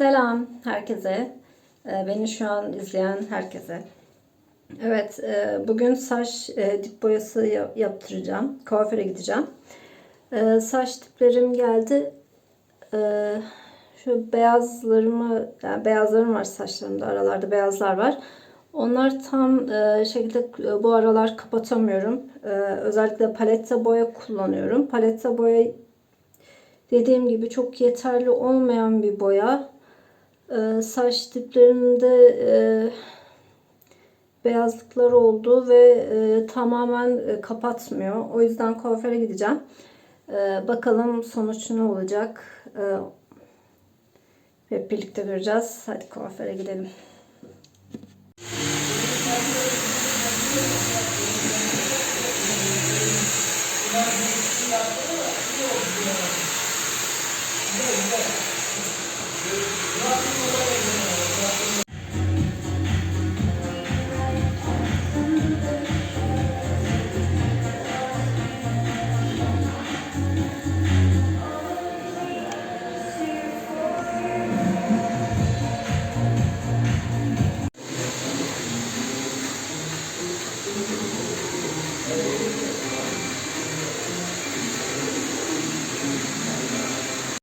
Selam herkese. Ee, Beni şu an izleyen herkese. Evet, e, bugün saç e, dip boyası ya- yaptıracağım. Kuaföre gideceğim. E, Saç diplerim geldi. Şu beyazlarımı, yani beyazlarım var saçlarımda. Aralarda beyazlar var. Onlar tam şekilde bu aralar kapatamıyorum. Özellikle palette boya kullanıyorum. Palette boya dediğim gibi çok yeterli olmayan bir boya. Ee, saç diplerimde e, beyazlıklar oldu ve e, tamamen e, kapatmıyor. O yüzden kuaföre gideceğim. Ee, bakalım sonuç ne olacak. Ee, hep birlikte göreceğiz. Hadi kuaföre gidelim.